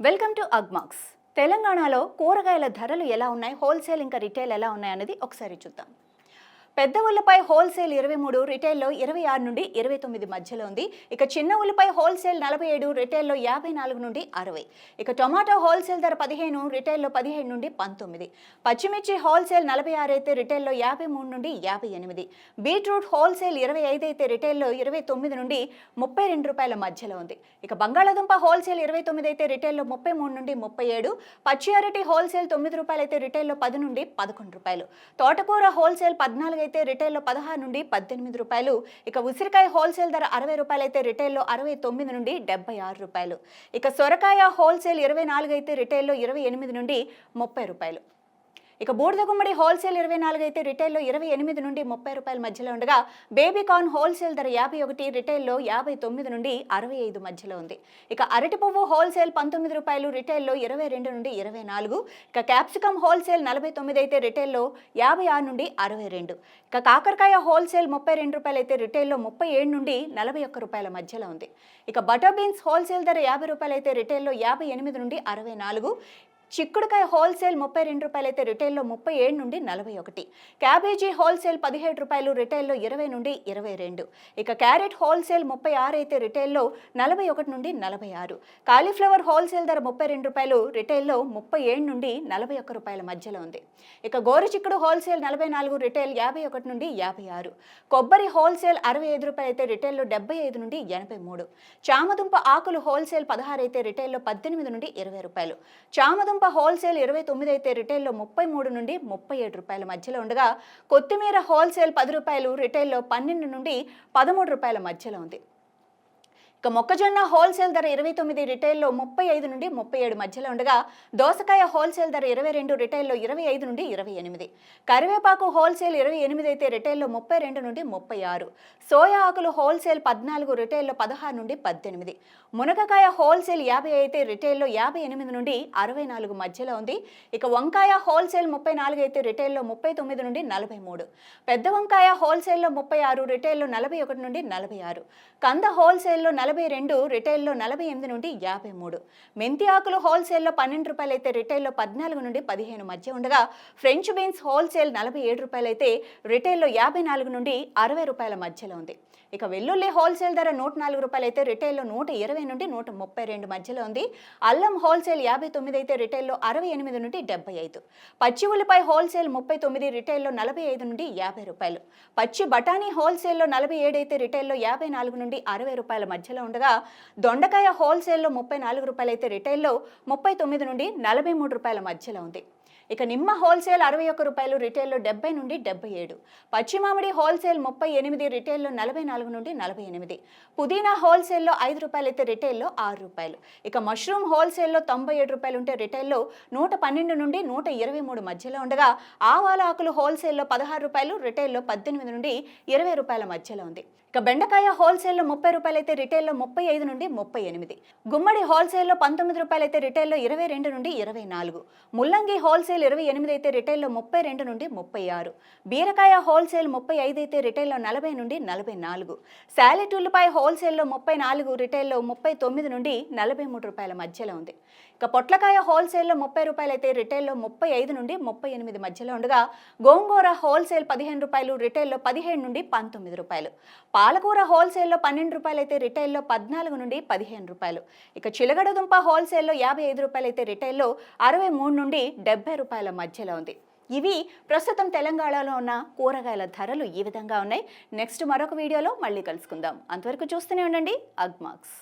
Welcome to Agmax తెలంగాణలో కూరగాయల ధరలు ఎలా ఉన్నాయి? హోల్సేల్ ఇంకా రిటైల్ ఎలా ఉన్నాయి అనేది ఒకసారి చూద్దాం. పెద్ద ఉల్లిపాయ హోల్సేల్ ఇరవై మూడు రిటైల్లో ఇరవై ఆరు నుండి ఇరవై తొమ్మిది మధ్యలో ఉంది. ఇక చిన్న ఉల్లిపాయ హోల్సేల్ నలభై ఏడు రిటైల్లో యాభై నాలుగు నుండి అరవై. ఇక టొమాటో హోల్సేల్ ధర పదిహేను రిటైల్లో పదిహేడు నుండి పంతొమ్మిది. పచ్చిమిర్చి హోల్సేల్ నలభై ఆరు అయితే రిటైల్లో యాభై మూడు నుండి యాభై ఎనిమిది. బీట్రూట్ హోల్సేల్ ఇరవై ఐదు అయితే రిటైల్లో ఇరవై తొమ్మిది నుండి ముప్పై రెండు రూపాయల మధ్యలో ఉంది. ఇక బంగాళాదుంప హోల్సేల్ ఇరవై తొమ్మిది అయితే రిటైల్లో ముప్పై మూడు నుండి ముప్పై ఏడు. పచ్చి అరటి హోల్సేల్ తొమ్మిది రూపాయలు అయితే రిటైల్లో పది నుండి పదకొండు రూపాయలు. తోటకూర హోల్సేల్ పద్నాలుగు అయితే రిటైల్లో పదహారు నుండి పద్దెనిమిది రూపాయలు. ఇక ఉసిరికాయ హోల్సేల్ ధర అరవై రూపాయలు అయితే రిటైల్లో అరవై తొమ్మిది నుండి డెబ్బై ఆరు రూపాయలు. ఇక సొరకాయ హోల్సేల్ ఇరవై నాలుగు అయితే రిటైల్లో ఇరవై ఎనిమిది నుండి ముప్పై రూపాయలు. ఇక బూడిద గుమ్మడి హోల్సేల్ ఇరవై నాలుగు అయితే రిటైల్లో ఇరవై ఎనిమిది నుండి ముప్పై రూపాయల మధ్యలో ఉండగా బేబీ కార్న్ హోల్సేల్ ధర యాభై ఒకటి రిటైల్లో యాభై తొమ్మిది నుండి అరవై ఐదు మధ్యలో ఉంది. ఇక అరటి పువ్వు హోల్సేల్ పంతొమ్మిది రూపాయలు రిటైల్లో ఇరవై రెండు నుండి ఇరవై నాలుగు. ఇక క్యాప్సికమ్ హోల్సేల్ నలభై తొమ్మిది అయితే రిటైల్లో యాభై ఆరు నుండి అరవై రెండు. ఇక కాకరకాయ హోల్సేల్ ముప్పై రెండు రూపాయలు అయితే రిటైల్లో ముప్పై ఏడు నుండి నలభై ఒక్క రూపాయల మధ్యలో ఉంది. ఇక బటర్ బీన్స్ హోల్సేల్ ధర యాభై రూపాయలు అయితే రిటైల్లో యాభై ఎనిమిది నుండి అరవై నాలుగు. చిక్కుడుకాయ హోల్సేల్ ముప్పై రెండు రూపాయలు అయితే రిటైల్లో ముప్పై ఏడు నుండి నలభై ఒకటి. క్యాబేజీ హోల్సేల్ పదిహేడు రూపాయలు రిటైల్లో ఇరవై నుండి ఇరవై రెండు. ఇక క్యారెట్ హోల్సేల్ ముప్పై ఆరు అయితే రిటైల్లో నలభై ఒకటి నుండి నలభై ఆరు. కాలీఫ్లవర్ హోల్సేల్ ధర ముప్పై రెండు రూపాయలు రిటైల్లో ముప్పై ఏడు నుండి నలభై ఒక్క రూపాయల మధ్యలో ఉంది. ఇక గోరుచిక్కుడు హోల్సేల్ నలభై నాలుగు రిటైల్ యాభై ఒకటి నుండి యాభై ఆరు. కొబ్బరి హోల్సేల్ అరవై ఐదు రూపాయలు అయితే రిటైల్లో డెబ్బై ఐదు నుండి ఎనభై మూడు. చామదుంప ఆకులు హోల్సేల్ పదహారు అయితే రిటైల్లో పద్దెనిమిది నుండి ఇరవై రూపాయలు. చామదుంప హోల్సేల్ ఇరవై తొమ్మిది అయితే రిటైల్లో ముప్పై మూడు నుండి ముప్పై ఏడు రూపాయల మధ్యలో ఉండగా కొత్తిమీర హోల్సేల్ పది రూపాయలు రిటైల్లో పన్నెండు నుండి పదమూడు రూపాయల మధ్యలో ఉంది. ఇక మొక్కజొన్న హోల్సేల్ ధర ఇరవై తొమ్మిది రిటైల్లో ముప్పై ఐదు నుండి ముప్పై ఏడు మధ్యలో ఉండగా దోసకాయ హోల్సేల్ ధర ఇరవై రెండు రిటైల్లో ఇరవై ఐదు నుండి ఇరవై ఎనిమిది. కరివేపాకు హోల్సేల్ ఇరవై ఎనిమిది అయితే రిటైల్లో ముప్పై రెండు నుండి ముప్పై ఆరు. సోయా ఆకులు హోల్సేల్ పద్నాలుగు రిటైల్లో పదహారు నుండి పద్దెనిమిది. మునగకాయ హోల్సేల్ యాభై అయితే రిటైల్లో యాభై ఎనిమిది నుండి అరవై నాలుగు మధ్యలో ఉంది. ఇక వంకాయ హోల్సేల్ ముప్పై నాలుగు అయితే రిటైల్లో ముప్పై తొమ్మిది నుండి నలభై మూడు. పెద్ద వంకాయ హోల్సేల్లో ముప్పై ఆరు రిటైల్లో నలభై ఒకటి నుండి నలభై ఆరు. కంద హోల్సేల్లో నలభై రెండు రిటైల్లో నలభై ఎనిమిది నుండి యాభై మూడు. మెంతి ఆకులు హోల్సేల్లో పన్నెండు రూపాయలు అయితే రిటైల్లో పద్నాలుగు నుండి పదిహేను మధ్య ఉండగా ఫ్రెంచ్ బీన్స్ హోల్సేల్ నలభై ఏడు రూపాయలు అయితే రిటైల్లో యాభై నాలుగు నుండి అరవై రూపాయల మధ్యలో ఉంది. ఇక వెల్లుల్లి హోల్సేల్ ధర నూట నాలుగు రూపాయలు అయితే రిటైల్లో నూట ఇరవై నుండి నూట ముప్పై రెండు మధ్యలో ఉంది. అల్లం హోల్సేల్ యాభై తొమ్మిది అయితే రిటైల్లో అరవై ఎనిమిది నుండి డెబ్బై ఐదు. పచ్చి ఉల్లిపాయ హోల్సేల్ ముప్పై తొమ్మిది రిటైల్లో నలభై ఐదు నుండి యాభై రూపాయలు. పచ్చి బఠానీ హోల్సేల్లో నలభై ఏడు అయితే రిటైల్లో యాభై నాలుగు నుండి అరవై రూపాయల మధ్యలో ఉండగా దొండకాయ హోల్సేల్లో ముప్పై నాలుగు రూపాయలు అయితే రిటైల్లో ముప్పై తొమ్మిది నుండి నలభై మూడు రూపాయల మధ్యలో ఉంది. ఇక నిమ్మ హోల్సేల్ అరవై ఒక్క రూపాయలు రిటైల్లో డెబ్బై నుండి డెబ్బై ఏడు. పచ్చిమామిడి హోల్సేల్ ముప్పై ఎనిమిది రిటైల్లో నలభై నాలుగు నుండి నలభై ఎనిమిది. పుదీనా హోల్సేల్లో ఐదు రూపాయలు అయితే రిటైల్లో ఆరు రూపాయలు. ఇక మష్రూమ్ హోల్సేల్లో తొంభై ఏడు రూపాయలు ఉంటే రిటైల్లో నూట పన్నెండు నుండి నూట ఇరవై మూడు మధ్యలో ఉండగా ఆవాల ఆకులు హోల్సేల్లో పదహారు రూపాయలు రిటైల్లో పద్దెనిమిది నుండి ఇరవై రూపాయల మధ్యలో ఉంది. ఇక బెండకాయ హోల్సేల్లో ముప్పై రూపాయలు అయితే రిటైల్లో ముప్పై ఐదు నుండి ముప్పై ఎనిమిది. గుమ్మడి హోల్సేల్లో పంతొమ్మిది రూపాయలు అయితే రిటైల్లో ఇరవై రెండు నుండి ఇరవై నాలుగు. ముల్లంగి హోల్సేల్ ఇరవై ఎనిమిది అయితే రిటైల్లో ముప్పై రెండు నుండి ముప్పై ఆరు. బీరకాయ హోల్సేల్ ముప్పై ఐదు అయితే రిటైల్లో నలభై నుండి నలభై నాలుగు. శాలెట్ ఉల్లిపాయ హోల్సేల్లో ముప్పై నాలుగు రిటైల్లో ముప్పై తొమ్మిది నుండి నలభై మూడు రూపాయల మధ్యలో ఉంది. ఇక పొట్లకాయ హోల్సేల్లో ముప్పై రూపాయలు అయితే రిటైల్లో ముప్పై ఐదు నుండి ముప్పై ఎనిమిది మధ్యలో ఉండగా గోంగూర హోల్సేల్ పదిహేను రూపాయలు రిటైల్లో పదిహేను నుండి పంతొమ్మిది రూపాయలు. పాలకూర హోల్సేల్లో పన్నెండు రూపాయలు అయితే రిటైల్లో పద్నాలుగు నుండి పదిహేను రూపాయలు. ఇక చిలగడ దుంప హోల్సేల్లో యాభై ఐదు రూపాయలు అయితే రిటైల్లో అరవై మూడు నుండి డెబ్బై రూపాయల మధ్యలో ఉంది. ఇవి ప్రస్తుతం తెలంగాణలో ఉన్న కూరగాయల ధరలు ఈ విధంగా ఉన్నాయి. నెక్స్ట్ మరొక వీడియోలో మళ్ళీ కలుసుకుందాం. అంతవరకు చూస్తూనే ఉండండి. అగ్మాక్స్